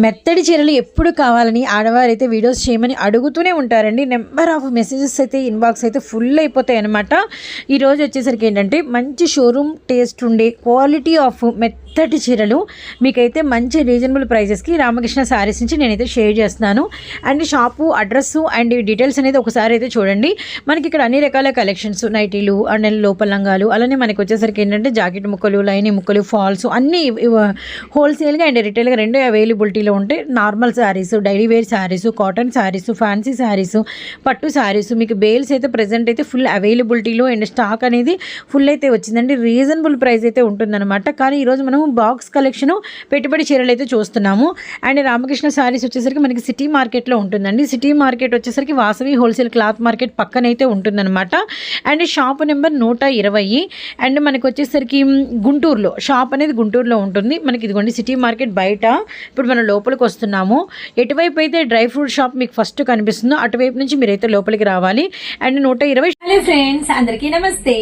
మెత్తడి చీరలు ఎప్పుడు కావాలని ఆడవారు అయితే వీడియోస్ చేయమని అడుగుతూనే ఉంటారండి. నెంబర్ ఆఫ్ మెసేజెస్ అయితే ఇన్బాక్స్ అయితే ఫుల్ అయిపోతాయి అనమాట ఈరోజు వచ్చేసరికి ఏంటంటే మంచి షోరూమ్ టేస్ట్ ఉండే క్వాలిటీ ఆఫ్ మెత్తటి చీరలు మీకైతే మంచి రీజనబుల్ ప్రైజెస్కి రామకృష్ణ శారీస్ నుంచి నేనైతే షేర్ చేస్తున్నాను. And shop address and details అనేది ఒకసారి అయితే చూడండి. మనకి ఇక్కడ అన్ని రకాల కలెక్షన్స్ నైటీలు అండ్ లోపలంగాలు అలానే మనకి వచ్చేసరికి ఏంటంటే జాకెట్ ముక్కలు లైనింగ్ ముక్కలు ఫాల్స్ అన్నీ హోల్సేల్గా అండ్ రిటైల్గా రెండు క్వాలిటీలో ఉంటే normal sarees daily wear sarees cotton sarees fancy sarees పట్టు శారీస్ మీకు బేల్స్ అయితే ప్రజెంట్ అయితే ఫుల్ అవైలబిలిటీలో అండ్ స్టాక్ అనేది ఫుల్ అయితే వచ్చిందండి. రీజనబుల్ ప్రైస్ అయితే ఉంటుందన్నమాట. కానీ ఈరోజు మనం బాక్స్ కలెక్షన్ పెట్టుబడి చీరలు అయితే చూస్తున్నాము. అండ్ రామకృష్ణ శారీస్ వచ్చేసరికి మనకి సిటీ మార్కెట్లో ఉంటుందండి. సిటీ మార్కెట్ వచ్చేసరికి వాసవి హోల్సేల్ క్లాత్ మార్కెట్ పక్కనైతే ఉంటుందన్నమాట. అండ్ షాప్ నెంబర్ నూట ఇరవై. అండ్ మనకి వచ్చేసరికి గుంటూరులో షాప్ అనేది గుంటూరులో ఉంటుంది. మనకి ఇదిగోండి సిటీ మార్కెట్ బయట. ఇప్పుడు మనం లోపలికి వస్తున్నాము ఎటువైపు అయితే డ్రై ఫ్రూట్ షాప్ మీకు ఫస్ట్ కనిపిస్తుందో అటువైపు నుంచి మీరైతే లోపలికి రావాలి. అండ్ నూట ఇరవై హలో ఫ్రెండ్స్ అందరికీ నమస్తే.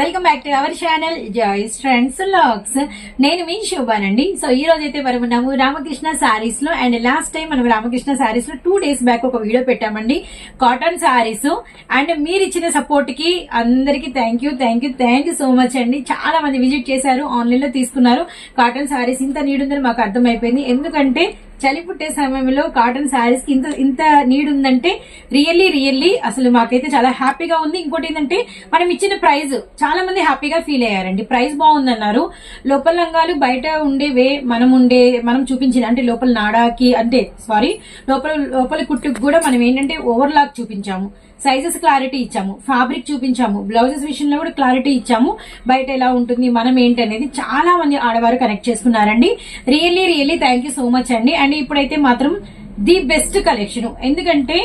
Welcome back to our channel joys friends logs నేను మీ శోభానండి. సో ఈ రోజు అయితే మనం ఉన్నాము రామకృష్ణ సారీస్లో అండ్ లాస్ట్ టైం మనం రామకృష్ణ సారీస్లో టూ డేస్ బ్యాక్ ఒక వీడియో పెట్టామండి. కాటన్ సారీస్ అండ్ మీరు ఇచ్చిన సపోర్ట్కి అందరికి thank you thank you thank you so much అండి. చాలా మంది విజిట్ చేశారు ఆన్లైన్లో తీసుకున్నారు. కాటన్ సారీస్ ఇంత నీడుందని ఉందని మాకు అర్థమైపోయింది. ఎందుకంటే చలి పుట్టే సమయంలో కాటన్ శారీస్కి ఇంత ఇంత నీడ్ ఉందంటే రియల్లీ రియల్లీ అసలు మాకైతే చాలా హ్యాపీగా ఉంది. ఇంకోటి ఏంటంటే మనం ఇచ్చిన ప్రైస్ చాలా మంది హ్యాపీగా ఫీల్ అయ్యారండి. ప్రైస్ బాగుందన్నారు. లోపల రంగాలు బయట ఉండేవే మనం ఉండే మనం చూపించిన అంటే లోపల నాడాకి అంటే సారీ లోపల లోపల కుట్టుకు కూడా మనం ఏంటంటే ఓవర్లాక్ చూపించాము. సైజెస్ క్లారిటీ ఇచ్చాము. ఫ్యాబ్రిక్ చూపించాము. బ్లౌజెస్ విషయంలో కూడా క్లారిటీ ఇచ్చాము. బయట ఎలా ఉంటుంది మనం ఏంటి అనేది చాలా మంది ఆడవారు కనెక్ట్ చేసుకున్నారండి. Really really thank you so much అండి. అండ్ ఇప్పుడైతే మాత్రం ది బెస్ట్ కలెక్షన్. ఎందుకంటే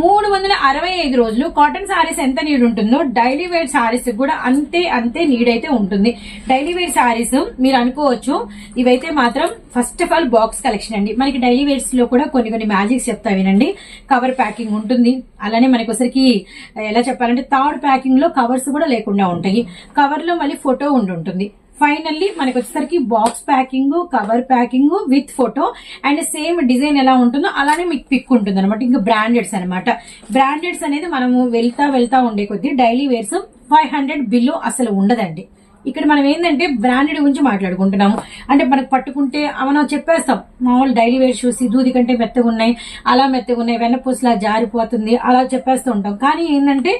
మూడు వందల అరవై ఐదు రోజులు కాటన్ సారీస్ ఎంత నీడ్ ఉంటుందో డైలీ వేర్ సారీస్ కూడా అంతే అంతే నీడ్ అయితే ఉంటుంది. డైలీ వేర్ సారీస్ మీరు అనుకోవచ్చు ఇవైతే మాత్రం first of all box collection అండి. మనకి డైలీ వేర్స్లో కూడా కొన్ని కొన్ని మ్యాజిక్స్ చెప్తా వినండి. కవర్ ప్యాకింగ్ ఉంటుంది. అలానే మనకి ఒకసారికి ఎలా చెప్పాలంటే థర్డ్ ప్యాకింగ్లో కవర్స్ కూడా లేకుండా ఉంటాయి. కవర్లో మళ్ళీ ఫోటో ఉండి ఉంటుంది. ఫైనల్లీ మనకి వచ్చేసరికి box packing cover packing with photo and same design ఎలా ఉంటుందో అలానే మీకు పిక్ ఉంటుంది అనమాట ఇంకా బ్రాండెడ్స్ అనమాట బ్రాండెడ్స్ అనేది మనము వెళ్తా వెళ్తా ఉండే కొద్దీ daily wears five hundred bill అసలు ఉండదండి. ఇక్కడ మనం ఏంటంటే బ్రాండెడ్ గురించి మాట్లాడుకుంటున్నాము. అంటే మనకు పట్టుకుంటే మనం చెప్పేస్తాం మామూలు డైలీ వేర్ షూస్ దూది కంటే మెత్తగా ఉన్నాయి అలా మెత్తగా ఉన్నాయి వెన్నపూసలా జారిపోతుంది అలా చెప్పేస్తూ ఉంటాం. కానీ ఏంటంటే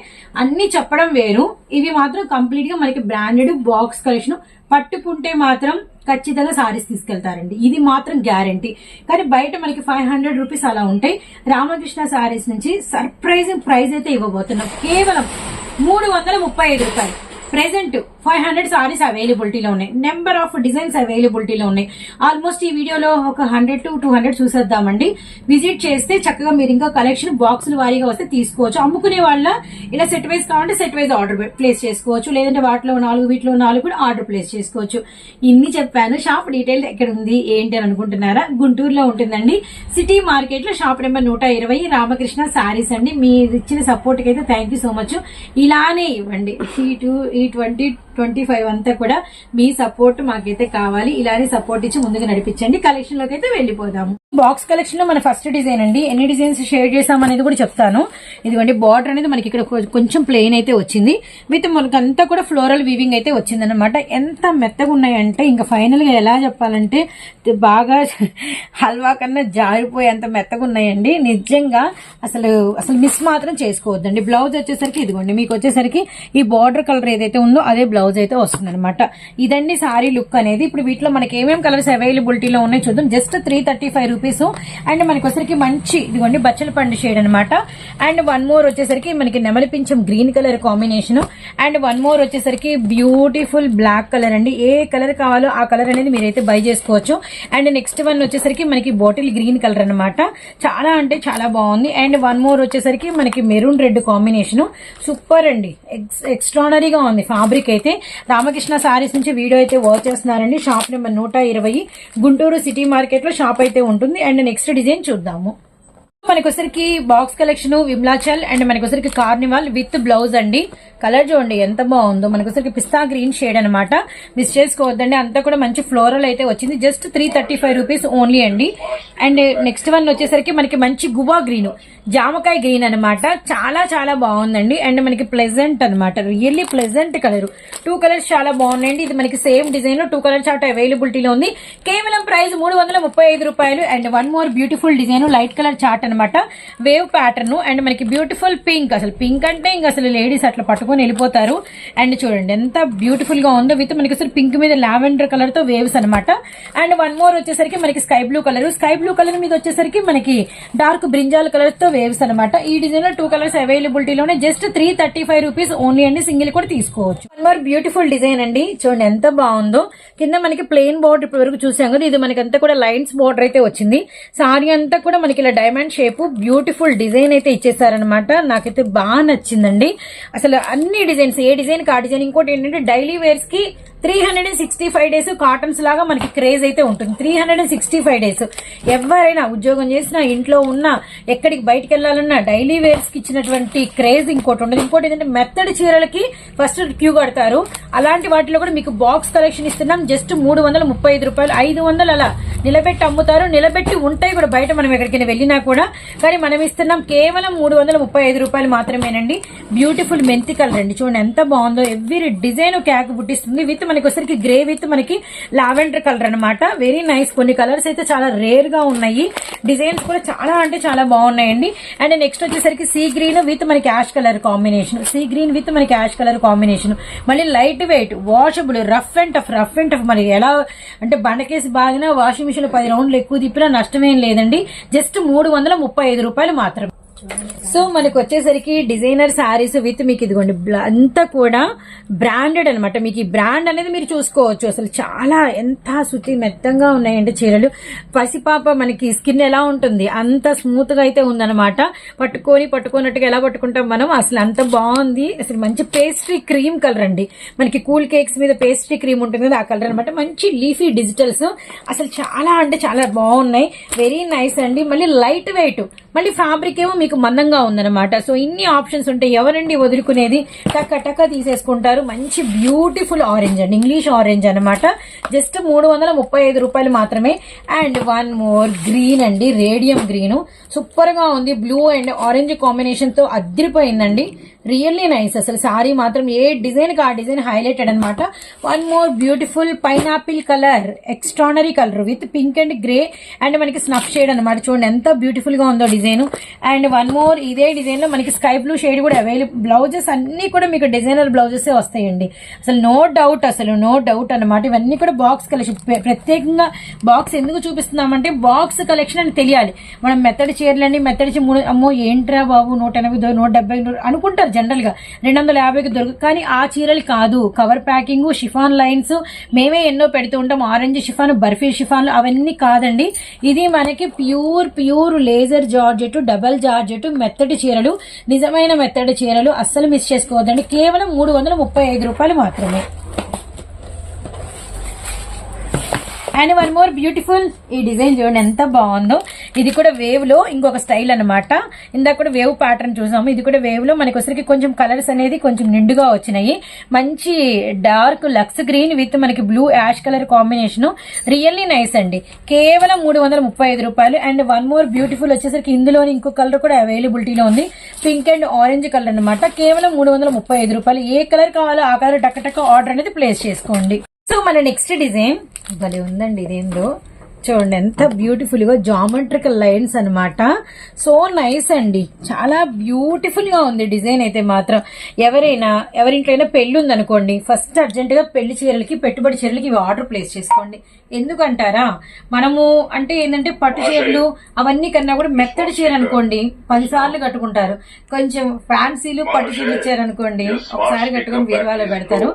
అన్ని చెప్పడం వేరు. ఇవి మాత్రం కంప్లీట్గా మనకి బ్రాండెడ్ బాక్స్ కలెక్షన్ పట్టుకుంటే మాత్రం ఖచ్చితంగా సారీస్ తీసుకెళ్తారండి. ఇది మాత్రం గ్యారంటీ. కానీ బయట మనకి ఫైవ్ హండ్రెడ్ రూపీస్ అలా ఉంటాయి. రామకృష్ణ సారీస్ నుంచి సర్ప్రైజింగ్ ప్రైస్ అయితే ఇవ్వబోతున్నాం. కేవలం మూడు వందల ముప్పై ఐదు రూపాయలు. ప్రెజెంట్ ఫైవ్ హండ్రెడ్ సారీస్ అవైలబిలిటీలో ఉన్నాయి. నెంబర్ ఆఫ్ డిజైన్స్ అవైలబిలిటీలో ఉన్నాయి. ఆల్మోస్ట్ ఈ వీడియోలో ఒక హండ్రెడ్ టు టూ హండ్రెడ్ చూసేద్దామండి. విజిట్ చేస్తే చక్కగా మీరు ఇంకా కలెక్షన్ బాక్సులు వారీగా వస్తే తీసుకోవచ్చు. అమ్ముకునే వాళ్ళ ఇలా సెట్ వైజ్ కావాలంటే సెట్ వైజ్ ఆర్డర్ ప్లేస్ చేసుకోవచ్చు. లేదంటే వాటిలో నాలుగు వీటిలో నాలుగు కూడా ఆర్డర్ ప్లేస్ చేసుకోవచ్చు. ఇన్ని చెప్పాను. షాప్ డీటెయిల్ ఎక్కడ ఉంది ఏంటి అని అనుకుంటున్నారా? గుంటూరులో ఉంటుందండి. సిటీ మార్కెట్లో షాప్ నెంబర్ నూట ఇరవై రామకృష్ణ సారీస్ అండి. మీరు ఇచ్చిన సపోర్ట్కి అయితే థ్యాంక్ యూ సో మచ్ ఇలానే ఇవ్వండి. ఈ టూ ఈ ట్వంటీ ట్వంటీ ఫైవ్ అంతా కూడా మీ సపోర్ట్ మాకైతే కావాలి. ఇలానే సపోర్ట్ ఇచ్చి ముందుగా నడిపించండి. కలెక్షన్లోకి అయితే వెళ్ళిపోదాము. బాక్స్ కలెక్షన్లో మన ఫస్ట్ డిజైన్ అండి. ఎన్ని డిజైన్స్ షేర్ చేసాం అనేది కూడా చెప్తాను. ఇదిగోండి బార్డర్ అనేది మనకి ఇక్కడ కొంచెం ప్లెయిన్ అయితే వచ్చింది. విత్ మనకంతా కూడా ఫ్లోరల్ వీవింగ్ అయితే వచ్చింది అనమాట ఎంత మెత్తగా ఉన్నాయంటే ఇంకా ఫైనల్గా ఎలా చెప్పాలంటే బాగా హల్వా కన్నా జారిపోయి అంత మెత్తగా ఉన్నాయండి. నిజంగా అసలు అసలు మిస్ మాత్రం చేసుకోవద్దండి. బ్లౌజ్ వచ్చేసరికి ఇదిగోండి మీకు వచ్చేసరికి ఈ బార్డర్ కలర్ ఏదైతే ఉందో అదే బ్లౌజ్ అయితే వస్తుంది అనమాట ఇదండి సారీ లుక్ అనేది. ఇప్పుడు వీటిలో మనకి ఏమేమి కలర్స్ అవైలబిలిటీలో ఉన్నాయి చూద్దాం. Just three thirty five rupees and మనకి వచ్చరికి మంచి ఇదిగోండి బచ్చల పండు షేడ్ అనమాట అండ్ వన్ మోర్ వచ్చేసరికి మనకి నెమలి పింఛం green colour combination and one more వచ్చేసరికి బ్యూటిఫుల్ బ్లాక్ కలర్ అండి. ఏ కలర్ కావాలో ఆ కలర్ అనేది మీరైతే బై చేసుకోవచ్చు. అండ్ నెక్స్ట్ వన్ వచ్చేసరికి మనకి బాటిల్ గ్రీన్ కలర్ అనమాట చాలా అంటే చాలా బాగుంది. అండ్ వన్ మోర్ వచ్చేసరికి మనకి మెరూన్ రెడ్ కాంబినేషన్ సూపర్ అండి. ఎక్స్ ఎక్స్ట్రానరీగా ఉంది. ఫ్యాబ్రిక్ అయితే రామకృష్ణ సారీస్ నుంచి వీడియో అయితే వర్క్ చేస్తున్నారండి. షాప్ నెంబర్ నూట ఇరవై. గుంటూరు సిటీ మార్కెట్లో షాప్ అయితే ఉంటుంది. అండ్ నెక్స్ట్ డిజైన్ చూద్దాము. మనకొసరికి బాక్స్ కలెక్షన్ విమ్లాచల్ అండ్ మనకొసరికి కార్నివాల్ విత్ బ్లౌజ్ అండి. కలర్ చూడండి ఎంత బాగుందో. మనకొసరికి పిస్తా గ్రీన్ షేడ్ అనమాట మిస్ చేసుకోవద్దండి. అంతా కూడా మంచి ఫ్లోరల్ అయితే వచ్చింది. Just three thirty five rupees only అండి. అండ్ నెక్స్ట్ వన్ వచ్చేసరికి మనకి మంచి గువా గ్రీన్ జామకాయ గ్రీన్ అనమాట చాలా చాలా బాగుందండి. అండ్ మనకి ప్లెజెంట్ అనమాట really pleasant colour two colours చాలా బాగున్నాయండి. ఇది మనకి సేమ్ డిజైన్లో టూ కలర్ చార్ట్ అవైలబిలిటీలో ఉంది. కేవలం ప్రైస్ మూడు వందల ముప్పై ఐదు రూపాయలు. And one more beautiful design light colour chart అనమాట వేవ్ ప్యాటర్న్ అండ్ మనకి బ్యూటిఫుల్ పింక్ అసలు పింక్ అంటే ఇంకా అసలు లేడీస్ అట్లా పట్టుకొని వెళ్ళిపోతారు. అండ్ చూడండి ఎంత బ్యూటిఫుల్గా ఉందో విత్ మనకి అసలు పింక్ మీద లావెండర్ కలర్తో వేవ్స్ అనమాట అండ్ వన్ మోర్ వచ్చేసరికి మనకి sky blue colour sky blue colour మీద వచ్చేసరికి మనకి డార్క్ బ్రింజాల్ కలర్తో వేవ్స్ అనమాట ఈ డిజైన్లో two colours అవైలబిలిటీలోనే just three thirty five rupees only అండి. సింగిల్ కూడా తీసుకోవచ్చు. వన్ మోర్ బ్యూటిఫుల్ డిజైన్ అండి. చూడండి ఎంత బాగుందో. కింద మనకి ప్లెయిన్ బోర్డర్ ఇప్పటి వరకు చూసాం కదా. ఇది మనకి అంతా కూడా లైన్స్ బోర్డర్ అయితే వచ్చింది. సారీ అంతా కూడా మనకి ఇలా డైమండ్ షేప్ బ్యూటిఫుల్ డిజైన్ అయితే ఇచ్చేసారనమాట నాకైతే బాగా నచ్చిందండి. అసలు అన్ని డిజైన్స్ ఏ డిజైన్ ఆ డిజైన్ ఇంకోటి ఏంటంటే daily వేర్స్కి three hundred and sixty five days cottons లాగా మనకి క్రేజ్ అయితే ఉంటుంది. Three hundred and sixty five days ఎవరైనా ఉద్యోగం చేసినా ఇంట్లో ఉన్నా ఎక్కడికి బయటకు వెళ్ళాలన్నా డైలీ వేర్స్కి ఇచ్చినటువంటి క్రేజ్ ఇంకోటి ఉండదు. ఇంకోటి ఏంటంటే మెత్తడి చీరలకి ఫస్ట్ క్యూ కడతారు. అలాంటి వాటిలో కూడా మీకు బాక్స్ కలెక్షన్ ఇస్తున్నాం. జస్ట్ మూడు వందల ముప్పై ఐదు రూపాయలు. ఐదు వందలు అలా నిలబెట్టి అమ్ముతారు. నిలబెట్టి ఉంటాయి కూడా బయట మనం ఎక్కడికైనా వెళ్ళినా కూడా. కానీ మనం ఇస్తున్నాం కేవలం మూడు వందల ముప్పై ఐదు రూపాయలు మాత్రమేనండి. బ్యూటిఫుల్ మెంతి కలర్ అండి. చూడండి ఎంత బాగుందో. ఎవ్రీ డిజైన్ క్యాక్ పుట్టిస్తుంది విత్ మనకి వచ్చరికి గ్రే విత్ మనకి లావెండర్ కలర్ అన్నమాట. వెరీ నైస్ కొన్ని కలర్స్ అయితే చాలా రేర్గా ఉన్నాయి. డిజైన్స్ కూడా చాలా అంటే చాలా బాగున్నాయండి. అండ్ నెక్స్ట్ వచ్చేసరికి సీ గ్రీన్ విత్ మనకి ash colour combination sea green with మనకి యాష్ కలర్ కాంబినేషన్ మళ్ళీ light weight washable rough and tough rough and tough మరి ఎలా అంటే బండకేసి బాగినా వాషింగ్ మిషన్ పది రౌండ్లు ఎక్కువ తిప్పినా నష్టమేం లేదండి. జస్ట్ మూడు వందల ముప్పై ఐదు రూపాయలు మాత్రం సో మనకు వచ్చేసరికి డిజైనర్ శారీస్ విత్ మీకు ఇదిగోండి బ్ల- అంతా కూడా బ్రాండెడ్ అనమాట మీకు ఈ బ్రాండ్ అనేది మీరు చూసుకోవచ్చు. అసలు చాలా ఎంత శుచి మెత్తంగా ఉన్నాయండి చీరలు. పసిపాప మనకి స్కిన్ ఎలా ఉంటుంది? అంత స్మూత్గా అయితే ఉందన్నమాట. పట్టుకొని పట్టుకున్నట్టుగా ఎలా పట్టుకుంటాం మనం? అసలు అంత బాగుంది. అసలు మంచి పేస్ట్రీ క్రీమ్ కలర్ అండి. మనకి కూల్ కేక్స్ మీద పేస్ట్రీ క్రీమ్ ఉంటుంది కదా ఆ కలర్ అనమాట మంచి లీఫీ డిజిటల్స్ అసలు చాలా అంటే చాలా బాగున్నాయి. వెరీ నైస్ అండి. మళ్ళీ లైట్ వెయిట్ మళ్ళీ ఫ్యాబ్రిక్ ఏమో మీకు మందంగా ఉందన్నమాట. సో ఇన్ని ఆప్షన్స్ ఉంటాయి ఎవరండి వదులుకునేది? టక్క టక్క తీసేసుకుంటారు. మంచి బ్యూటిఫుల్ ఆరెంజ్ అండి. ఇంగ్లీష్ ఆరెంజ్ అన్నమాట. జస్ట్ మూడు వందల ముప్పై ఐదు రూపాయలు మాత్రమే. అండ్ వన్ మోర్ గ్రీన్ అండి. Radium green. సూపర్గా ఉంది. బ్లూ అండ్ ఆరెంజ్ కాంబినేషన్తో అద్దరిపోయిందండి రియల్లీ నైస్. అసలు సారీ మాత్రం ఏ డిజైన్కి ఆ డిజైన్ హైలైటెడ్ అనమాట one more beautiful pineapple colour. Extraordinary colour with pink and grey. And మనకి స్నఫ్ షేడ్ అనమాట చూడండి ఎంత బ్యూటిఫుల్గా ఉందో డిజైన్. అండ్ వన్ మోర్ ఇదే డిజైన్లో మనకి స్కై బ్లూ షేడ్ కూడా అవైలబుల్ బ్లౌజెస్ అన్ని కూడా మీకు డిజైనర్ బ్లౌజెస్ వస్తాయండి. అసలు నో డౌట్ అసలు నో డౌట్ అన్నమాట. ఇవన్నీ కూడా బాక్స్ కలెక్షన్ ప్రత్యేకంగా బాక్స్ ఎందుకు చూపిస్తున్నామంటే బాక్స్ కలెక్షన్ అని తెలియాలి. మనం మెత్తడి చీరలండి మెత్తడి మూడు అమ్మో ఏంట్రా బాబు నూట ఎనభై నూట డెబ్బై అనుకుంటారు జనరల్గా. రెండు వందల యాభైకి దొరుకు కానీ ఆ చీరలు కాదు. కవర్ ప్యాకింగ్ షిఫాన్ లైన్స్ మేమే ఎన్నో పెడుతూ ఉంటాం. ఆరెంజ్ షిఫాన్ బర్ఫీ షిఫాన్ అవన్నీ కాదండి. ఇది మనకి pure pure laser georgette double georgette మెత్తటి చీరలు నిజమైన మెత్తటి చీరలు అస్సలు మిస్ చేసుకోవద్దండి. కేవలం మూడు వందల ముప్పై ఐదు రూపాయలు మాత్రమే. అండ్ వన్ మోర్ బ్యూటిఫుల్ ఈ డిజైన్ చూడండి ఎంత బాగుందో. ఇది కూడా వేవ్లో ఇంకొక స్టైల్ అన్నమాట. ఇందాక కూడా వేవ్ ప్యాటర్న్ చూసాము. ఇది కూడా వేవ్లో మనకి వచ్చరికి కొంచెం కలర్స్ అనేది కొంచెం నిండుగా వచ్చినాయి. మంచి డార్క్ లక్స్ గ్రీన్ విత్ మనకి blue ash colour combination really nice అండి. కేవలం మూడు వందల ముప్పై ఐదు రూపాయలు. అండ్ వన్ మోర్ బ్యూటిఫుల్ వచ్చేసరికి ఇందులోని ఇంకో కలర్ కూడా అవైలబిలిటీలో ఉంది. పింక్ అండ్ ఆరెంజ్ కలర్ అన్నమాట. కేవలం మూడు వందల ముప్పై ఐదు రూపాయలు. ఏ కలర్ కావాలో ఆ కలర్ టక్క టక్క ఆర్డర్ అనేది ప్లేస్ చేసుకోండి. సో మన నెక్స్ట్ డిజైన్ భలే ఉందండి ఇదేందో. చూడండి ఎంత బ్యూటిఫుల్గా జామెట్రికల్ లైన్స్ అన్నమాట. సో నైస్ అండి. చాలా బ్యూటిఫుల్గా ఉంది డిజైన్ అయితే మాత్రం. ఎవరైనా ఎవరింట్లైనా పెళ్ళి ఉందనుకోండి ఫస్ట్ అర్జెంట్గా పెళ్ళి చీరలకి పెట్టుబడి చీరలకి ఇవి ఆర్డర్ ప్లేస్ చేసుకోండి. ఎందుకంటారా? మనము అంటే ఏంటంటే పట్టు చీరలు అవన్నీ కన్నా కూడా మెత్తడి చీర అనుకోండి పది సార్లు కట్టుకుంటారు. కొంచెం ఫ్యాన్సీలు పట్టు చీరలు ఇచ్చారనుకోండి ఒకసారి కట్టుకొని వీరువాలో పెడతారు.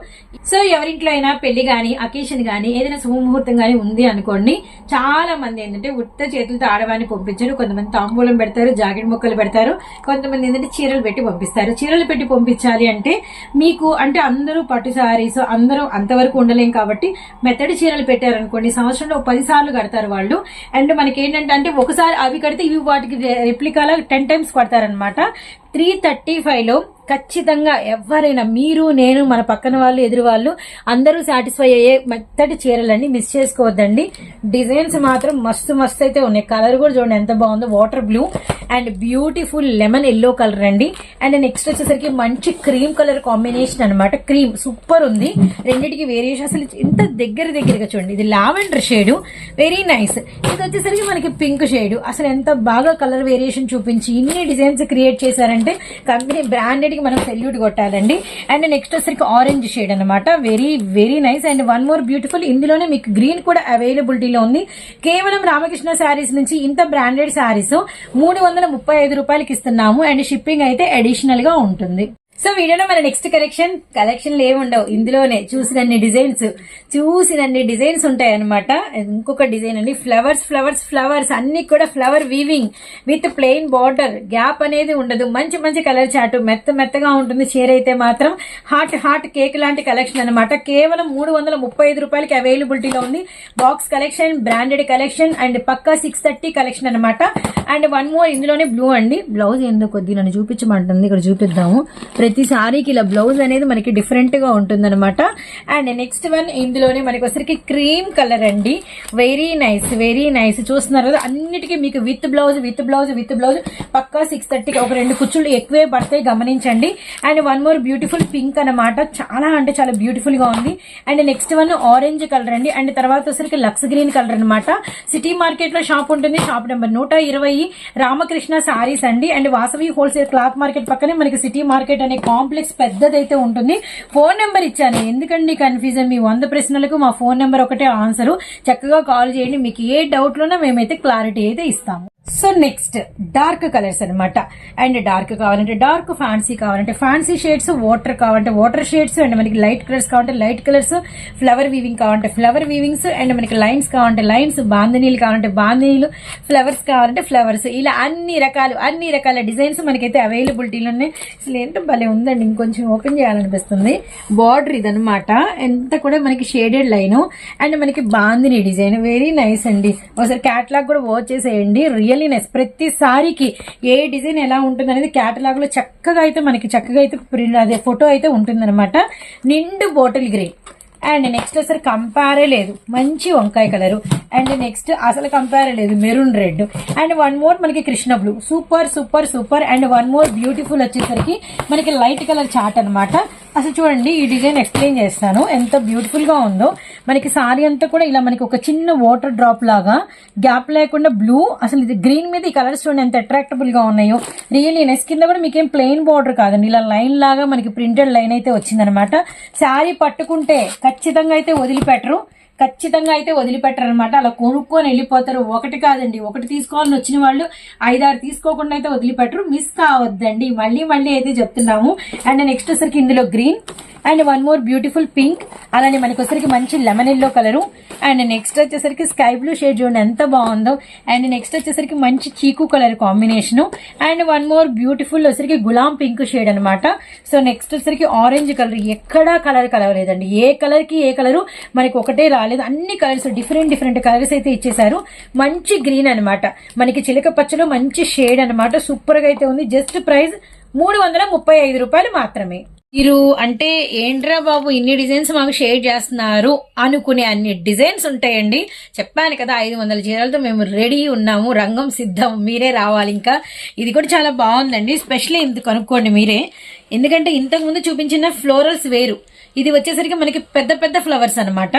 సో ఎవరింట్లో అయినా పెళ్ళి గాని అకేషన్ గాని ఏదైనా శుభముహూర్తం గాని ఉంది అనుకోండి చాలా మంది ఏంటంటే ఉత్త చేతులతో ఆడవాన్ని పంపించారు. కొంతమంది తాంబూలం పెడతారు జాకెట్ ముక్కలు పెడతారు. కొంతమంది ఏంటంటే చీరలు పెట్టి పంపిస్తారు. చీరలు పెట్టి పంపించాలి అంటే మీకు అంటే అందరూ పట్టు సారీస్ అందరూ అంతవరకు ఉండలేం కాబట్టి మెత్తడి చీరలు పెట్టారనుకోండి సంవత్సరంలో పదిసార్లు కడతారు వాళ్ళు. అండ్ మనకి ఏంటంటే అంటే ఒకసారి అవి కడితే ఇవి వాటికి రెప్లికాలా టెన్ టైమ్స్ కడతారనమాట త్రీ థర్టీ ఫైవ్లో ఖచ్చితంగా ఎవరైనా మీరు నేను మన పక్కన వాళ్ళు ఎదురు వాళ్ళు అందరూ సాటిస్ఫై అయ్యే మెత్తటి చీరలన్నీ మిస్ చేసుకోవద్దండి. డిజైన్స్ మాత్రం మస్తు మస్తు అయితే ఉన్నాయి. కలర్ కూడా చూడండి ఎంత బాగుందో. Water blue and beautiful lemon yellow colour అండి. అండ్ నెక్స్ట్ వచ్చేసరికి మంచి క్రీమ్ కలర్ కాంబినేషన్ అన్నమాట. క్రీమ్ సూపర్ ఉంది. రెండింటికి వేరియేషన్ అసలు ఇంత దగ్గర దగ్గరగా చూడండి. ఇది లావెండర్ షేడ్ వెరీ నైస్ ఇది వచ్చేసరికి మనకి పింక్ షేడ్ అసలు ఎంత బాగా కలర్ వేరియేషన్ చూపించి ఇన్ని డిజైన్స్ క్రియేట్ అంటే కంపెనీ బ్రాండెడ్కి మనం సెల్యూట్ కొట్టాలండి. అండ్ నెక్స్ట్ వచ్చేసరికి ఆరెంజ్ షేడ్ అన్నమాట. Very very nice. And one more beautiful ఇందులోనే మీకు గ్రీన్ కూడా అవైలబిలిటీలో ఉంది. కేవలం రామకృష్ణ శారీస్ నుంచి ఇంత బ్రాండెడ్ శారీస్ మూడు వందల ముప్పై ఐదు రూపాయలకి ఇస్తున్నాము. అండ్ షిప్పింగ్ అయితే అడిషనల్గా ఉంటుంది. సో వీడియోలో మన నెక్స్ట్ కలెక్షన్ కలెక్షన్లు ఏమి ఉండవు ఇందులోనే చూసినన్ని డిజైన్స్ చూసినన్ని డిజైన్స్ ఉంటాయి అనమాట ఇంకొక డిజైన్ అండి. ఫ్లవర్స్ ఫ్లవర్స్ ఫ్లవర్స్ అన్ని కూడా flower weaving with plain border gap అనేది ఉండదు. మంచి మంచి కలర్ చాట్ మెత్త మెత్తగా ఉంటుంది. చీర అయితే మాత్రం హాట్ హాట్ కేక్ లాంటి కలెక్షన్ అనమాట కేవలం మూడు వందల ముప్పై ఐదు రూపాయలకి అవైలబిలిటీలో ఉంది. Box collection branded collection and Pakka six thirty collection అనమాట అండ్ వన్ మోర్ ఇందులోనే బ్లూ అండి. బ్లౌజ్ ఎందుకు కొద్ది నన్ను చూపించమంటుంది. ఇక్కడ చూపిద్దాము. ప్రతి సారీకి ఇలా బ్లౌజ్ అనేది మనకి డిఫరెంట్గా ఉంటుంది అండ్ నెక్స్ట్ వన్ ఇందులోనే మనకి వచ్చరికి క్రీమ్ కలర్ అండి. వెరీ నైస్ వెరీ నైస్ చూస్తున్నారు కదా అన్నిటికీ మీకు with blouse with blouse with blouse Pakka six థర్టీకి ఒక రెండు కుచ్చులు ఎక్కువే పడతాయి గమనించండి. And one more beautiful pink అన్నమాట. చాలా అంటే చాలా బ్యూటిఫుల్గా ఉంది. And next one orange colour అండి. అండ్ తర్వాత వచ్చరికి లక్స్ గ్రీన్ కలర్ అన్నమాట. సిటీ మార్కెట్లో షాప్ ఉంటుంది షాప్ నెంబర్ నూట ఇరవై రామకృష్ణ సారీస్ అండి. And Vasavi wholesale cloth market పక్కనే మనకి సిటీ మార్కెట్ అనే కాంప్లెక్స్ పెద్దదైతే ఉంటుంది. ఫోన్ నెంబర్ ఇచ్చాను. ఎందుకండి కన్ఫ్యూజన్? మీ వంద ప్రశ్నలకు మా ఫోన్ నెంబర్ ఒకటే ఆన్సర్. చక్కగా కాల్ చేయండి. మీకు ఏ డౌట్లోనో మేమైతే క్లారిటీ అయితే ఇస్తాము. సో నెక్స్ట్ డార్క్ కలర్స్ అన్నమాట. అండ్ డార్క్ కావాలంటే డార్క్ ఫ్యాన్సీ కావాలంటే ఫ్యాన్సీ షేడ్స్ వాటర్ కావాలంటే వాటర్ షేడ్స్ అండ్ మనకి లైట్ కలర్స్ కావాలంటే లైట్ కలర్స్ ఫ్లవర్ వీవింగ్ కావాలంటే ఫ్లవర్ వీవింగ్స్ అండ్ మనకి లైన్స్ కావాలంటే లైన్స్ బాందనీలు కావాలంటే బాందనీలు ఫ్లవర్స్ కావాలంటే ఫ్లవర్స్ ఇలా అన్ని రకాలు అన్ని రకాల డిజైన్స్ మనకైతే అవైలబిలిటీలో ఉన్నాయి. అసలు ఏంటో భలే ఉందండి ఇంకొంచెం ఓపెన్ చేయాలనిపిస్తుంది. బార్డర్ ఇదనమాట ఎంత కూడా మనకి షేడెడ్ లైన్ అండ్ మనకి బాందిని డిజైన్ వెరీ నైస్ అండి. ఒకసారి క్యాట్లాగ్ కూడా వాచ్ చేసేయండి. రియల్ నైస్ ప్రతి సారీకి ఏ డిజైన్ ఎలా ఉంటుంది అనేది క్యాటలాగ్లో చక్కగా అయితే మనకి చక్కగా అయితే ప్రింట్ అదే ఫోటో అయితే ఉంటుందన్నమాట. నిండు బాటిల్ గ్రీన్ అండ్ నెక్స్ట్ అసలు కంపేరే లేదు. మంచి వంకాయ కలరు. అండ్ నెక్స్ట్ అసలు కంపేరే లేదు. Maroon red. And one more మనకి Krishna blue. Super super super. And one more beautiful వచ్చేసరికి మనకి లైట్ కలర్ చాట్ అన్నమాట. అసలు చూడండి ఈ డిజైన్ ఎక్స్ప్లెయిన్ చేస్తాను. ఎంత బ్యూటిఫుల్గా ఉందో. మనకి సారీ అంతా కూడా ఇలా మనకి ఒక చిన్న వాటర్ డ్రాప్ లాగా గ్యాప్ లేకుండా బ్లూ అసలు ఇది గ్రీన్ మీద ఈ కలర్స్ చూడండి ఎంత అట్రాక్టబుల్గా ఉన్నాయో. రియల్లీ నెస్ కింద కూడా మీకేం ప్లెయిన్ బార్డర్ కాదండి. ఇలా లైన్ లాగా మనకి ప్రింటెడ్ లైన్ అయితే వచ్చిందనమాట. శారీ పట్టుకుంటే ఖచ్చితంగా అయితే వదిలిపెట్టరు. ఖచ్చితంగా అయితే వదిలిపెట్టరు అనమాట అలా కొనుక్కొని వెళ్ళిపోతారు. ఒకటి కాదండి. ఒకటి తీసుకోవాలని వచ్చిన వాళ్ళు ఐదారు తీసుకోకుండా అయితే వదిలిపెట్టరు. మిస్ కావద్దండి. మళ్ళీ మళ్ళీ అయితే చెప్తున్నాము. అండ్ నెక్స్ట్ వచ్చరికి ఇందులో green. And one more beautiful pink. అలానే మనకు వచ్చరికి మంచి lemon yellow colour. And next వచ్చేసరికి స్కై బ్లూ షేడ్ చూడండి ఎంత బాగుందో. అండ్ నెక్స్ట్ వచ్చేసరికి మంచి చీకు colour combination. And one more beautiful వచ్చరికి గులాం పింక్ షేడ్ అనమాట సో నెక్స్ట్ వచ్చరికి ఆరెంజ్ కలర్. ఎక్కడా కలర్ కలవలేదండి. ఏ కలర్కి ఏ కలర్ మనకి ఒకటే రాలేదు. అన్ని కలర్స్ డిఫరెంట్ డిఫరెంట్ కలర్స్ అయితే ఇచ్చేసారు మంచి గ్రీన్ అన్నమాట. మనకి చిలక పచ్చలో మంచి షేడ్ అన్నమాట. సూపర్గా అయితే ఉంది. జస్ట్ ప్రైస్ మూడు వందల ముప్పై ఐదు రూపాయలు మాత్రమే. మీరు అంటే ఏంట్రా బాబు ఇన్ని డిజైన్స్ మాకు షేర్ చేస్తున్నారు? అనుకునే అన్ని డిజైన్స్ ఉంటాయండి. చెప్పాను కదా ఐదు వందల చీరలతో మేము రెడీ ఉన్నాము. రంగం సిద్ధం. మీరే రావాలి ఇంకా. ఇది కూడా చాలా బాగుందండి. స్పెషల్లీ ఇంత కనుక్కోండి మీరే. ఎందుకంటే ఇంతకు ముందు చూపించిన ఫ్లోరల్స్ వేరు. ఇది వచ్చేసరికి మనకి పెద్ద పెద్ద ఫ్లవర్స్ అన్నమాట.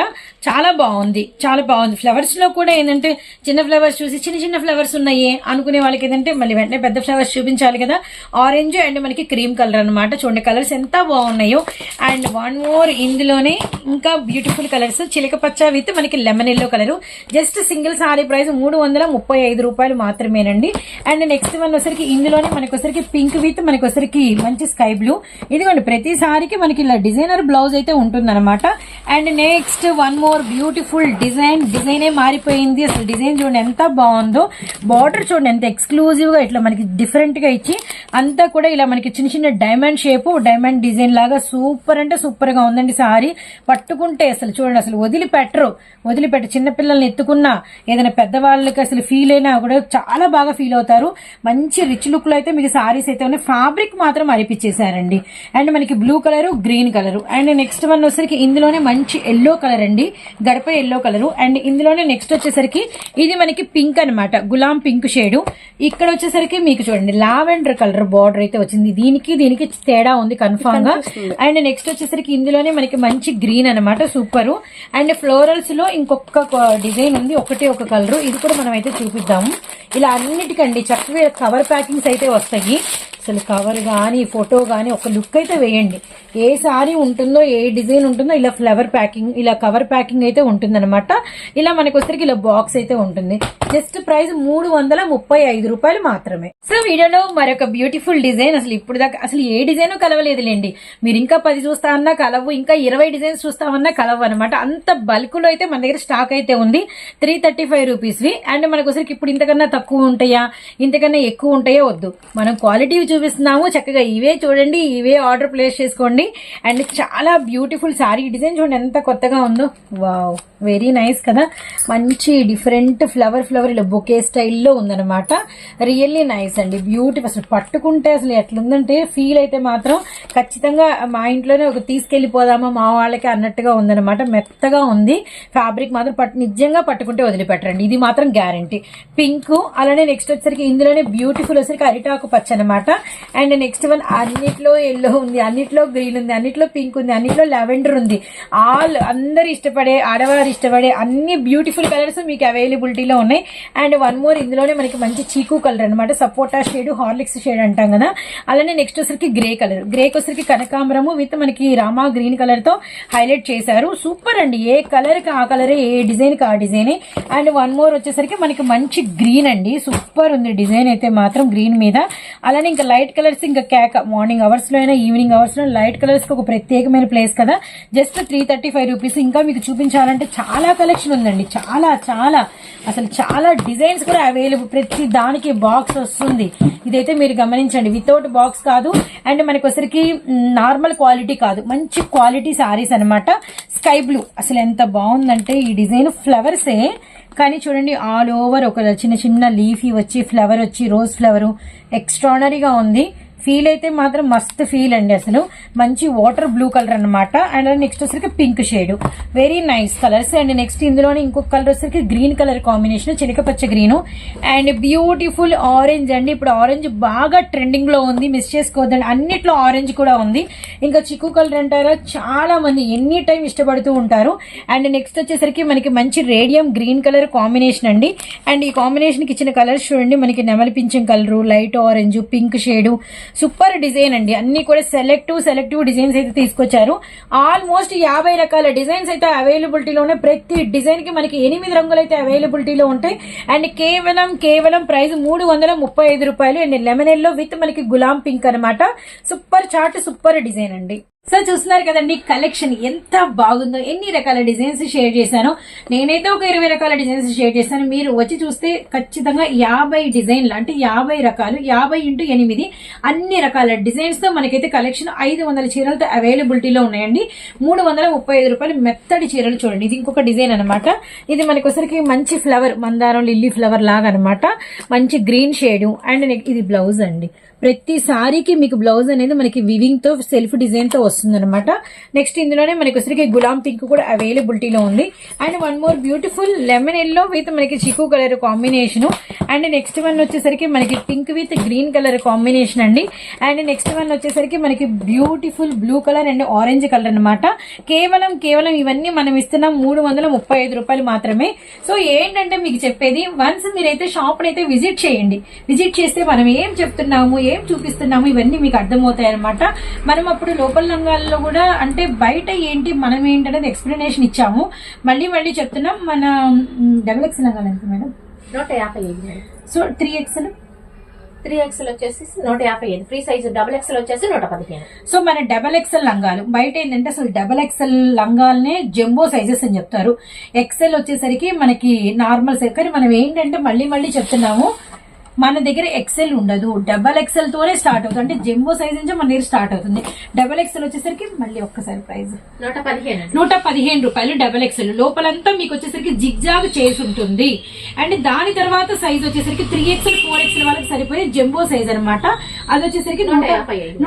చాలా బాగుంది. చాలా బాగుంది. ఫ్లవర్స్లో కూడా ఏంటంటే చిన్న ఫ్లవర్స్ చూసి చిన్న చిన్న ఫ్లవర్స్ ఉన్నాయి అనుకునే వాళ్ళకి ఏంటంటే మళ్ళీ వెంటనే పెద్ద ఫ్లవర్స్ చూపించాలి కదా. ఆరెంజ్ అండ్ మనకి క్రీమ్ కలర్ అన్నమాట. చూడండి కలర్స్ ఎంత బాగున్నాయో. అండ్ వన్ మోర్ ఇందులోనే ఇంకా బ్యూటిఫుల్ కలర్స్ చిలక పచ్చ విత్ మనకి lemon yellow colour just single saree price మూడు వందల ముప్పై ఐదు రూపాయలు మాత్రమేనండి. అండ్ నెక్స్ట్ వన్ వచ్చరికి ఇందులోనే మనకి పింక్ విత్ మనకి మంచి స్కై బ్లూ ఇదిగోండి ప్రతి సారీకి మనకి ఇలా డిజైనర్ బ్లాక్ బ్లౌజ్ అయితే ఉంటుందన్నమాట. And next one more beautiful design. డిజైనే మారిపోయింది. అసలు డిజైన్ చూడండి ఎంత బాగుందో. బార్డర్ చూడండి ఎంత ఎక్స్క్లూజివ్గా ఇట్లా మనకి డిఫరెంట్గా ఇచ్చి అంతా కూడా ఇలా మనకి చిన్న చిన్న డైమండ్ షేప్ డైమండ్ డిజైన్ లాగా సూపర్ అంటే సూపర్గా ఉందండి సారీ. పట్టుకుంటే అసలు చూడండి అసలు వదిలిపెట్టరు. వదిలిపెట్ట చిన్నపిల్లల్ని ఎత్తుకున్నా ఏదైనా పెద్దవాళ్ళకి అసలు ఫీల్ అయినా కూడా చాలా బాగా ఫీల్ అవుతారు. మంచి రిచ్ లుక్లో అయితే మీకు సారీస్ అయితే ఉన్నాయి. ఫ్యాబ్రిక్ మాత్రం అరిపించేశారండి. అండ్ మనకి blue colour green colour and next one వచ్చేసరికి ఇందులోనే మంచి ఎల్లో కలర్ అండి. గడప ఎల్లో కలర్ అండ్ ఇందులోనే నెక్స్ట్ వచ్చేసరికి ఇది మనకి పింక్ అన్నమాట. గులాం పింక్ షేడ్ ఇక్కడ వచ్చేసరికి మీకు చూడండి లావెండర్ కలర్ బార్డర్ అయితే వచ్చింది. దీనికి దీనికి తేడా ఉంది కన్ఫామ్గా. అండ్ నెక్స్ట్ వచ్చేసరికి ఇందులోనే మనకి మంచి గ్రీన్ అన్నమాట సూపర్ అండ్ ఫ్లోరల్స్లో ఇంకొక డిజైన్ ఉంది ఒకటే ఒక కలర్ ఇది కూడా మనం అయితే చూపిద్దాము ఇలా అన్నిటికండి చక్కగా కవర్ ప్యాకింగ్స్ అయితే వస్తాయి. అసలు కవర్ కానీ ఫోటో కానీ ఒక లుక్ అయితే వేయండి. ఏ సారీ ఉంటుందో ఏ డిజైన్ ఉంటుందో ఇలా ఫ్లవర్ ప్యాకింగ్ ఇలా కవర్ ప్యాకింగ్ అయితే ఉంటుందన్నమాట. ఇలా మనకు వచ్చరికి ఇలా బాక్స్ అయితే ఉంటుంది. జస్ట్ ప్రైస్ మూడు వందల ముప్పై ఐదు రూపాయలు మాత్రమే. సో వీడియోలో మరొక బ్యూటిఫుల్ డిజైన్ అసలు ఇప్పుడు దాకా అసలు ఏ డిజైన్ కలవలేదులేండి. మీరు ఇంకా పది చూస్తా అన్నా కలవు ఇంకా ఇరవై డిజైన్స్ చూస్తామన్నా కలవు అనమాట అంత బల్క్లో అయితే మన దగ్గర స్టాక్ అయితే ఉంది. త్రీ థర్టీ ఫైవ్ రూపీస్వి అండ్ మనకు వచ్చరికి ఇప్పుడు ఇంతకన్నా తక్కువ ఉంటాయా? ఇంతకన్నా ఎక్కువ ఉంటాయో? వద్దు. మనం క్వాలిటీ చూపిస్తున్నాము. చక్కగా ఇవే చూడండి ఇవే ఆర్డర్ ప్లేస్ చేసుకోండి. అండ్ చాలా బ్యూటిఫుల్ సారీ డిజైన్ చూడండి ఎంత కొత్తగా ఉందో. వావ్ వెరీ నైస్ కదా. మంచి డిఫరెంట్ ఫ్లవర్ ఫ్లవర్ ఇలా బొకే స్టైల్లో ఉందన్నమాట. రియల్లీ నైస్ అండి. బ్యూటిఫుల్ అసలు పట్టుకుంటే అసలు ఎట్లుందంటే ఫీల్ అయితే మాత్రం ఖచ్చితంగా మా ఇంట్లోనే ఒక తీసుకెళ్ళిపోదామా మా వాళ్ళకి అన్నట్టుగా ఉందన్నమాట. మెత్తగా ఉంది. ఫ్యాబ్రిక్ మాత్రం పట్టు నిజంగా పట్టుకుంటే వదిలిపెట్టరండి. ఇది మాత్రం గ్యారంటీ పింక్ అలానే నెక్స్ట్ వచ్చేసరికి ఇందులోనే బ్యూటిఫుల్ వచ్చేసరికి అరిటాకు పచ్చ అనమాట అండ్ నెక్స్ట్ వన్ అన్నిట్లో ఎల్లో ఉంది అన్నిట్లో గ్రీన్ ఉంది అన్నిట్లో పింక్ ఉంది దానిలో లావెండర్ ఉంది. ఆల్ అందరు ఇష్టపడే ఆడవారు ఇష్టపడే అన్ని బ్యూటిఫుల్ కలర్స్ మీకు అవైలబిలిటీలో ఉన్నాయి. అండ్ వన్ మోర్ ఇందులోనే మనకి మంచి చీకు కలర్ అనమాట సపోటా షేడ్ హార్లిక్స్ షేడ్ అంటాం కదా. అలానే నెక్స్ట్ వచ్చరికి గ్రే కలర్ గ్రేకి వచ్చరికి కనకాంబరము విత్ మనకి రామా గ్రీన్ కలర్తో హైలైట్ చేశారు. సూపర్ అండి. ఏ కలర్కి ఆ కలరే ఏ డిజైన్కి ఆ డిజైన్ అండ్ వన్ మోర్ వచ్చేసరికి మనకి మంచి గ్రీన్ అండి. సూపర్ ఉంది డిజైన్ అయితే మాత్రం గ్రీన్ మీద. అలానే ఇంకా లైట్ కలర్స్ ఇంకా కేక మార్నింగ్ అవర్స్లో అయినా ఈవినింగ్ అవర్స్లో లైట్ కలర్స్కి ఒక ప్రత్యేకమైన ప్లేస్ కదా. Just three thirty five rupees ఇంకా మీకు చూపించాలంటే చాలా కలెక్షన్ ఉందండి. చాలా చాలా. అసలు చాలా డిజైన్స్ కూడా అవైలబుల్ ప్రతి దానికి బాక్స్ వస్తుంది. ఇదైతే మీరు గమనించండి. వితౌట్ బాక్స్ కాదు. అండ్ మనకి వచ్చరికి నార్మల్ క్వాలిటీ కాదు. మంచి క్వాలిటీ సారీస్ అనమాట స్కై బ్లూ అసలు ఎంత బాగుందంటే ఈ డిజైన్ ఫ్లవర్సే కానీ చూడండి ఆల్ ఓవర్ ఒక చిన్న చిన్న లీఫీ వచ్చి ఫ్లవర్ వచ్చి రోజ్ ఫ్లవర్ ఎక్స్ట్రానరీగా ఉంది. ఫీల్ అయితే మాత్రం మస్త్ ఫీల్ అండి అసలు. మంచి వాటర్ బ్లూ కలర్ అన్నమాట. అండ్ నెక్స్ట్ వచ్చరికి pink shade very nice colours and next ఇందులోనే ఇంకొక కలర్ వచ్చరికి గ్రీన్ కలర్ కాంబినేషన్ చిలకపచ్చ గ్రీన్ అండ్ బ్యూటిఫుల్ ఆరెంజ్ అండి. ఇప్పుడు ఆరెంజ్ బాగా ట్రెండింగ్లో ఉంది. మిస్ చేసుకోవద్దండి. అన్నిట్లో ఆరెంజ్ కూడా ఉంది. ఇంకా చిక్కు కలర్ అంటారా? చాలా మంది ఎనీ టైం ఇష్టపడుతూ ఉంటారు. అండ్ నెక్స్ట్ వచ్చేసరికి మనకి మంచి రేడియం గ్రీన్ కలర్ కాంబినేషన్ అండి. అండ్ ఈ కాంబినేషన్కి ఇచ్చిన కలర్స్ చూడండి. మనకి నెమలి పింఛం light orange pink shade super design అండి. అన్ని కూడా సెలెక్టివ్ సెలెక్టివ్ డిజైన్స్ అయితే తీసుకొచ్చారు. ఆల్మోస్ట్ యాభై రకాల డిజైన్స్ అయితే అవైలబిలిటీలోనే ప్రతి డిజైన్కి మనకి ఎనిమిది రంగులు అయితే అవైలబిలిటీలో ఉంటాయి. అండ్ కేవలం కేవలం ప్రైస్ మూడు వందల ముప్పై ఐదు రూపాయలు. అండ్ లెమన్ ఎల్లో విత్ మనకి గులాం పింక్ అన్నమాట. సూపర్ చార్ట్ సూపర్ డిజైన్ అండి. సో చూస్తున్నారు కదండి కలెక్షన్ ఎంత బాగుందో ఎన్ని రకాల డిజైన్స్ షేర్ చేశాను. నేనైతే ఒక ఇరవై రకాల డిజైన్స్ షేర్ చేశాను. మీరు వచ్చి చూస్తే ఖచ్చితంగా యాభై డిజైన్లు అంటే యాభై రకాలు యాభై ఇంటూ ఎనిమిది అన్ని రకాల డిజైన్స్తో మనకైతే కలెక్షన్ ఐదు వందల చీరలతో అవైలబిలిటీలో ఉన్నాయండి. మూడు వందల ముప్పై ఐదు రూపాయలు మెత్తడి చీరలు చూడండి. ఇది ఇంకొక డిజైన్ అనమాట ఇది మనకొసరికి మంచి ఫ్లవర్ మందారం లిల్లీ ఫ్లవర్ లాగా అనమాట మంచి గ్రీన్ షేడ్ అండ్ ఇది బ్లౌజ్ అండి. ప్రతి సారీకి మీకు బ్లౌజ్ అనేది మనకి వివింగ్తో సెల్ఫ్ డిజైన్తో నెక్స్ట్ ఇందులోనే మనకి వచ్చరికి గులాం పింక్ కూడా అవైలబిలిటీలో ఉంది. And one more beautiful lemon yellow with మనకి చిక్కు colour combination and next one వచ్చేసరికి మనకి pink with green colour combination అండి. అండ్ నెక్స్ట్ వన్ వచ్చేసరికి మనకి beautiful blue colour and orange colour అనమాట కేవలం కేవలం ఇవన్నీ మనం ఇస్తున్నాం మూడు వందల ముప్పై ఐదు రూపాయలు మాత్రమే. సో ఏంటంటే మీకు చెప్పేది వన్స్ మీరైతే షాప్ అయితే విజిట్ చేయండి. విజిట్ చేస్తే మనం ఏం చెప్తున్నాము ఏం చూపిస్తున్నాము? ఇవన్నీ మీకు అర్థమవుతాయి అనమాట మనం అప్పుడు లోపల రంగాల్లో కూడా అంటే బయట ఏంటి మనం ఏంటి అనేది ఎక్స్ప్లెనేషన్ ఇచ్చాము. మళ్ళీ మళ్ళీ చెప్తున్నాం మన డబుల్ ఎక్స్ రంగాలు ఎంత మేడం? నూట యాభై ఐదు so three XL three XL వచ్చేసి నూట యాభై ఐదు. ఫ్రీ సైజ్ డబుల్ ఎక్స్ఎల్ వచ్చేసి నూట పదిహేను. సో మన డబల్ ఎక్సెల్ లంగాలు. బయట ఏంటంటే అసలు డబల్ ఎక్సెల్ లంగాలనే జంబో సైజెస్ అని చెప్తారు. ఎక్సెల్ వచ్చేసరికి మనకి నార్మల్ సైజ్ కానీ మనం ఏంటంటే మళ్ళీ మళ్ళీ చెప్తున్నాము మన దగ్గర ఎక్సెల్ ఉండదు. డబల్ ఎక్సెల్ తోనే స్టార్ట్ అవుతుంది. అంటే జంబో సైజ్ నుంచి మన దగ్గర స్టార్ట్ అవుతుంది. డబల్ ఎక్సెల్ వచ్చేసరికి మళ్ళీ ఒక్కసారి ప్రైస్ నూట పదిహేను నూట పదిహేను రూపాయలు డబల్ ఎక్సెల్ లోపలంతా మీకు వచ్చేసరికి జిగ్జాగ్ చేసి ఉంటుంది అండ్ దాని తర్వాత సైజ్ వచ్చేసరికి త్రీ ఎక్స్ఎల్ ఫోర్ ఎక్స్ఎల్ వాళ్ళకి సరిపోయే జంబో సైజ్ అన్నమాట. అది వచ్చేసరికి.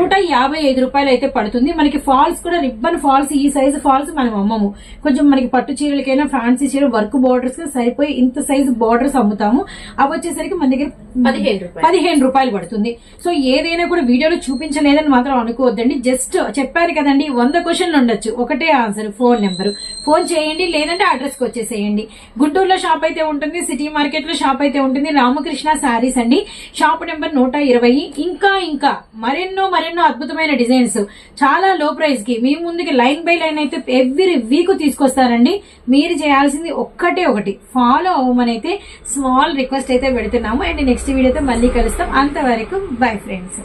నూట యాభై ఐదు. రూపాయలు అయితే పడుతుంది. మనకి ఫాల్స్ కూడా రిబ్బన్ ఫాల్స్ ఈ సైజ్ ఫాల్స్ మనం అమ్మము. కొంచెం మనకి పట్టు చీరలకైనా ఫ్యాన్సీ చీర వర్క్ బార్డర్స్ సరిపోయి ఇంత సైజ్ బార్డర్స్ అమ్ముతాము. అవి వచ్చేసరికి మన దగ్గర పదిహేను రూపాయలు. పదిహేను రూపాయలు పడుతుంది. సో ఏదైనా కూడా వీడియోలో చూపించలేదని మాత్రం అనుకోవద్దండి. జస్ట్ చెప్పారు కదండి వంద క్వశ్చన్లు ఉండొచ్చు. ఒకటే ఆన్సర్ ఫోన్ నెంబర్. ఫోన్ చేయండి లేదంటే అడ్రస్కి వచ్చేసేయండి. గుంటూరులో షాప్ అయితే ఉంటుంది సిటీ మార్కెట్లో షాప్ అయితే ఉంటుంది. రామకృష్ణ శారీస్ అండి. షాప్ నెంబర్ నూట ఇరవై. ఇంకా ఇంకా మరెన్నో మరెన్నో అద్భుతమైన డిజైన్స్. చాలా లో ప్రైస్కి మీ ముందుకి లైన్ బై లైన్ అయితే ఎవ్రీ వీక్ తీసుకొస్తారండి. మీరు చేయాల్సింది ఒక్కటే ఒకటి. ఫాలో అవ్వమని అయితే స్మాల్ రిక్వెస్ట్ అయితే పెడుతున్నాము. అండ్ నెక్స్ట్ వీడియోతో మళ్ళీ కలుస్తాం. అంతవరకు బై ఫ్రెండ్స్.